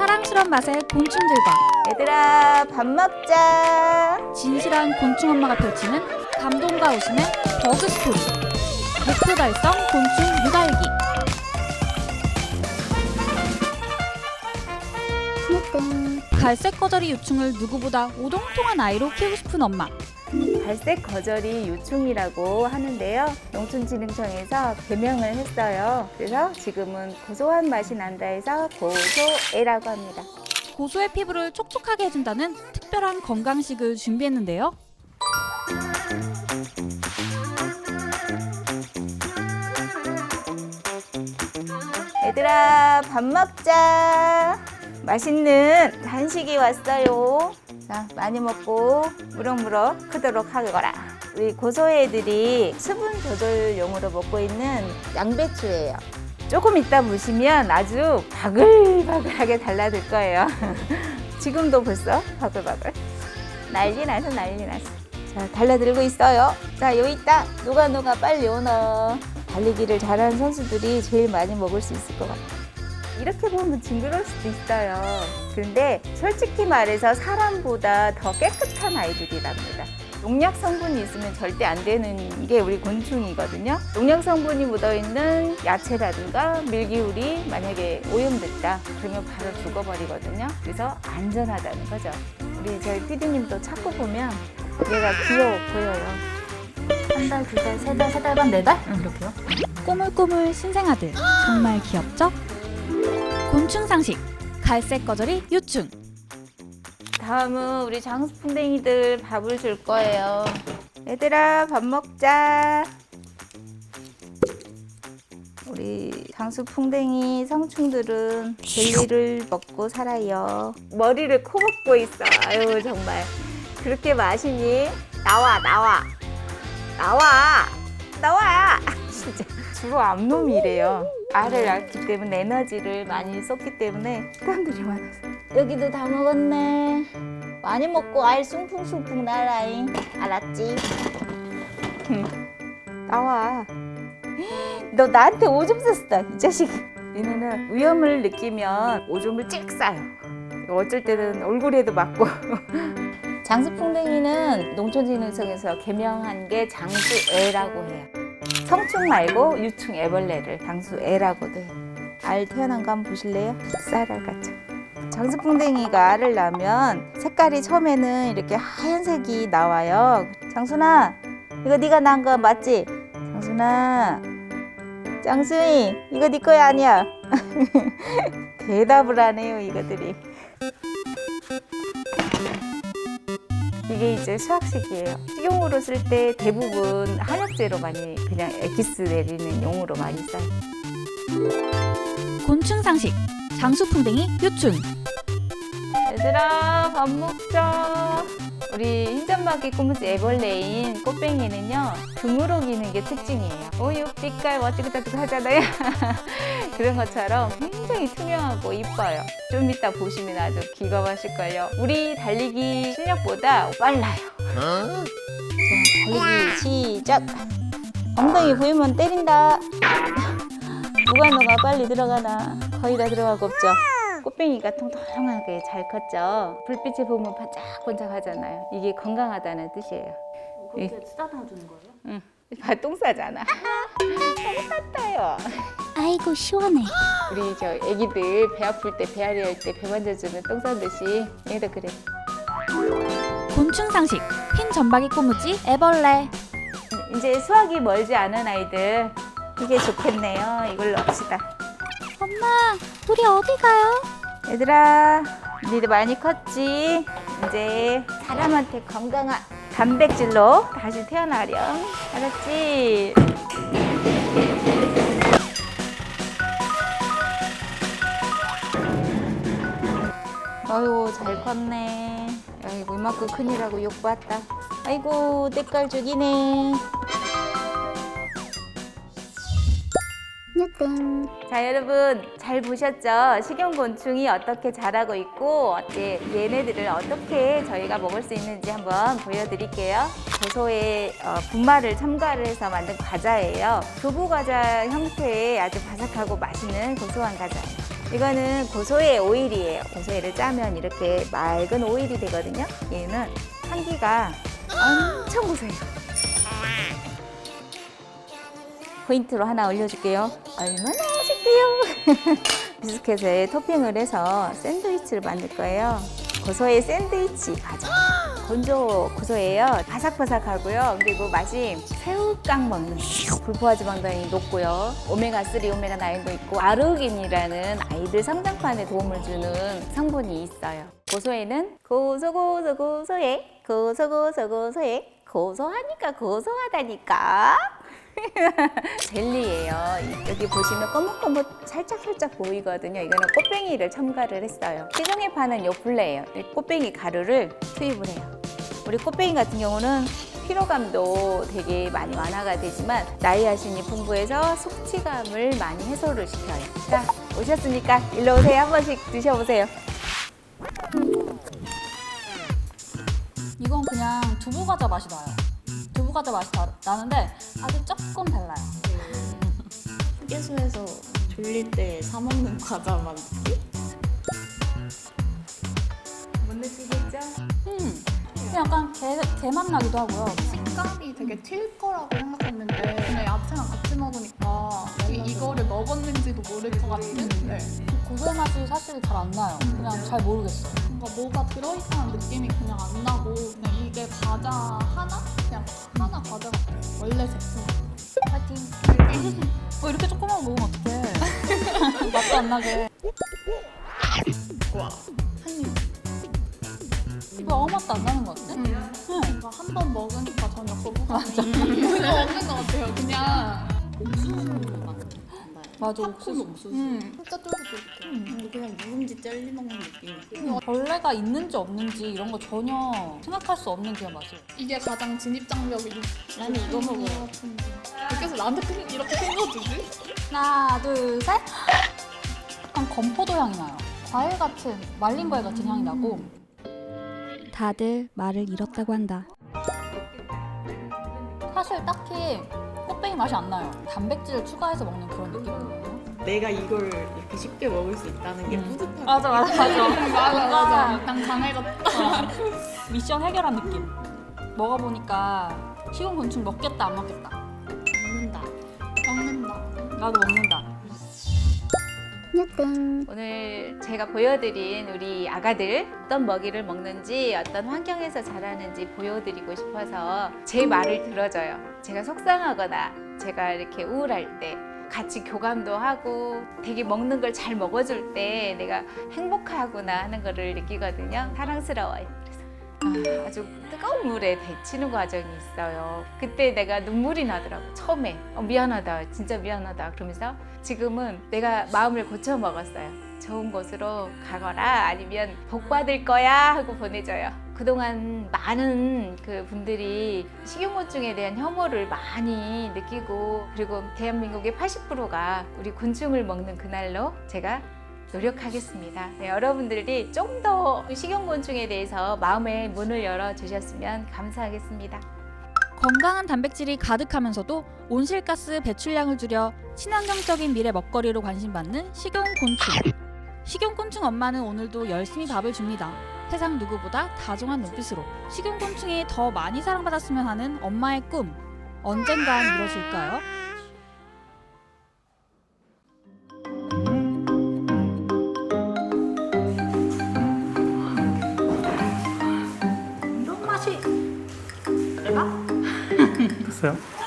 사랑스런 맛의 곤충들과 얘들아 밥 먹자. 진실한 곤충 엄마가 펼치는 감동과 웃음의 버그 스토리. 목표 달성 곤충 육아일기. 갈색 거저리 유충을 누구보다 오동통한 아이로 키우고 싶은 엄마. 갈색 거절이 유충이라고 하는데요. 농촌진흥청에서 개명을 했어요. 그래서 지금은 고소한 맛이 난다 해서 고소애라고 합니다. 고소의 피부를 촉촉하게 해준다는 특별한 건강식을 준비했는데요. 얘들아 밥 먹자. 맛있는 간식이 왔어요. 자 많이 먹고 무럭무럭 크도록 하거라. 우리 고소애들이 수분 조절용으로 먹고 있는 양배추예요. 조금 이따 보시면 아주 바글바글하게 달라질 거예요. 지금도 벌써 바글바글. 난리 나서 난리 나서. 자, 달라들고 있어요. 자, 여기 있다. 누가 누가 빨리 오너. 달리기를 잘하는 선수들이 제일 많이 먹을 수 있을 것 같아요. 이렇게 보면 징그러울 수도 있어요. 그런데 솔직히 말해서 사람보다 더 깨끗한 아이들이랍니다. 농약 성분이 있으면 절대 안 되는 게 우리 곤충이거든요. 농약 성분이 묻어있는 야채라든가 밀기울이 만약에 오염됐다. 그러면 바로 죽어버리거든요. 그래서 안전하다는 거죠. 우리 저희 피디님도 찾고 보면 얘가 귀여워 보여요. 한 달, 두 달, 세 달, 세 달 반, 네 달? 응, 이렇게요. 꼬물꼬물 신생아들 정말 귀엽죠? 곤충 상식 갈색 거저리 유충 다음은 우리 장수풍뎅이들 밥을 줄 거예요. 얘들아 밥 먹자. 우리 장수풍뎅이 성충들은 젤리를 먹고 살아요. 머리를 코먹고 있어. 아유 정말 그렇게 마시니? 나와 나와 나와 나와. 진짜 주로 암놈이래요. 알을 낳기 때문에 에너지를 많이 썼기 때문에 사람들이 많아서. 여기도 다 먹었네. 많이 먹고 알 숭풍숭풍 날아잉. 알았지? 나와. 너 나한테 오줌 쌌어, 이 자식. 얘네는 위험을 느끼면 오줌을 찍 싸요. 어쩔 때는 얼굴에도 맞고. 장수풍뎅이는 농촌진흥청에서 개명한 게 장수애라고 해요. 성충 말고 유충 애벌레를 장수애라고도 해요. 알 태어난 거 한번 보실래요? 쌀알 같죠? 장수풍뎅이가 알을 낳으면 색깔이 처음에는 이렇게 하얀색이 나와요. 장순아, 이거 네가 낳은 거 맞지? 장순아, 장순이, 이거 네 거야 아니야? 대답을 안 해요, 이거들이. 이게 이제 수학식이에요. 식용으로 쓸 때 대부분 한약재로 많이 그냥 엑기스 내리는 용으로 많이 써요. 곤충 상식 장수풍뎅이 유충 얘들아 밥 먹자 우리 흰점박이 꼬무지 애벌레인 꽃뱅이는요 등으로 기는 게 특징이에요. 우유 빛깔 따뜻 하잖아요. 그런 것처럼 굉장히 투명하고 이뻐요. 좀 이따 보시면 아주 기가 마실걸요. 우리 달리기 실력보다 빨라요. 자, 달리기 시작. 엉덩이 보이면 때린다. 누가 누가 빨리 들어가나? 거의 다 들어가고 없죠 꽃뱅이가 통통하게 잘 컸죠. 불빛에 보면 반짝반짝 하잖아요. 이게 건강하다는 뜻이에요. 그렇게 쓰다듬어 주는 거예요? 발똥 싸잖아. 너무 땄다요. 아이고 시원해 우리 저 애기들 배 아플 때 배앓이 할 때 배 만져주면 똥 싸듯이 얘도 그래. 곤충 상식 흰 점박이 꼬무지 애벌레 이제 수학이 멀지 않은 아이들 이게 좋겠네요. 이걸로 합시다. 엄마 우리 어디 가요? 얘들아, 니들 많이 컸지? 이제 사람한테 건강한 단백질로 다시 태어나렴. 알았지? 아이고, 잘 컸네. 아이고, 이만큼 큰이라고 욕받다. 아이고, 때깔 죽이네. 자 여러분 잘 보셨죠? 식용곤충이 어떻게 자라고 있고 어때 얘네들을 어떻게 저희가 먹을 수 있는지 한번 보여드릴게요. 고소의 어, 분말을 첨가를 해서 만든 과자예요. 두부 과자 형태의 아주 바삭하고 맛있는 고소한 과자예요. 이거는 고소해 오일이에요. 고소해를 짜면 이렇게 맑은 오일이 되거든요. 얘는 향기가 엄청 고소해요. 포인트로 하나 올려줄게요. 얼마나 맛있게요. 비스켓에 토핑을 해서 샌드위치를 만들 거예요. 고소해 샌드위치 가죠. 건조 고소해요. 바삭바삭하고요. 그리고 맛이 새우깡 먹는. 불포화 지방단이 높고요. 오메가3, 오메가9도 있고 아르기닌이라는 아이들 성장판에 도움을 주는 성분이 있어요. 고소해는 고소고소 고소해 고소고소 고소해 고소하니까 고소하다니까. 젤리예요. 여기 보시면 꼬뭇꼬뭇 살짝살짝 보이거든요. 이거는 꽃뱅이를 첨가를 했어요. 시중에 파는 요 블레예요. 이 꽃뱅이 가루를 투입을 해요. 우리 꽃뱅이 같은 경우는 피로감도 되게 많이 완화가 되지만 나이아신이 풍부해서 속치감을 많이 해소를 시켜요. 자, 오셨으니까 일로 오세요. 한 번씩 드셔보세요. 이건 그냥 두부 과자 맛이 나요. 두부 과자 맛이 나, 나는데 아주 조금 달라요. 휴게소에서 졸릴 때 사 먹는 과자 맛 느낌? 못 느끼겠죠? 음, 약간 게, 게맛 나기도 하고요. 식감이 되게 튈 거라고 생각했는데 그냥 야채랑 같이 먹으니까 이- 이거를 먹었는지도 모를 것 같은 네. 고소의 맛이 사실 잘 안 나요. 그냥 잘 모르겠어요. 뭔가 뭐가 들어있다는 느낌이 그냥 안 나고 그냥 이게 과자 하나? 그냥 원래 제품 파이팅 뭐 이렇게 조그만 거 먹으면 어떡해. 맛도 안 나게. 와. 한입 이거 아무 맛도 안 나는 것 같아? 음. 응. 뭔가 한번 먹으니까 전혀 거부감이 전혀 없는 것 같아요 그냥 나요. 맞아, 팝콘 옥수수. 옥수수. 음, 진짜 쫄깃쫄깃해요 음, 그냥 누룽지 젤리 먹는 느낌. 벌레가 있는지 없는지 이런 거 전혀 생각할 수 없는 그런 맛이에요. 이게 가장 진입 장벽이 나는 이거 먹어요. 그래서 나한테 큰- 이렇게 큰 거 주지? 하나, 둘, 셋. 약간 건포도 향이 나요. 과일 같은 말린 과일 같은 향이 나고. 다들 말을 잃었다고 한다. 사실 딱히 꽃뱅이 맛이 안 나요. 단백질을 추가해서 먹는 그런 느낌이거든요. 내가 이걸 이렇게 쉽게 먹을 수 있다는 게 음. 뿌듯하고. 맞아, 맞아, 맞아. 맞아 맞아 난 강해졌다 미션 해결한 느낌. 먹어보니까 식용곤충 먹겠다, 안 먹겠다. 먹는다. 먹는다 나도 먹는다. 오늘 제가 보여드린 우리 아가들 어떤 먹이를 먹는지 어떤 환경에서 자라는지 보여드리고 싶어서 제 말을 들어줘요. 제가 속상하거나 제가 이렇게 우울할 때 같이 교감도 하고 되게 먹는 걸 잘 먹어줄 때 내가 행복하구나 하는 거를 느끼거든요. 사랑스러워요. 아, 아주 뜨거운 물에 데치는 과정이 있어요. 그때 내가 눈물이 나더라고. 처음에 어, 미안하다, 진짜 미안하다. 그러면서 지금은 내가 마음을 고쳐 먹었어요. 좋은 곳으로 가거라 아니면 복 받을 거야 하고 보내줘요. 그동안 많은 그 분들이 식용곤충에 대한 혐오를 많이 느끼고 그리고 대한민국의 80%가 우리 곤충을 먹는 그날로 제가 노력하겠습니다. 네, 여러분들이 좀 더 식용곤충에 대해서 마음의 문을 열어 주셨으면 감사하겠습니다. 건강한 단백질이 가득하면서도 온실가스 배출량을 줄여 친환경적인 미래 먹거리로 관심받는 식용곤충. 식용곤충 엄마는 오늘도 열심히 밥을 줍니다. 세상 누구보다 다정한 눈빛으로 식용곤충이 더 많이 사랑받았으면 하는 엄마의 꿈. 언젠간 이뤄질까요? 됐어요?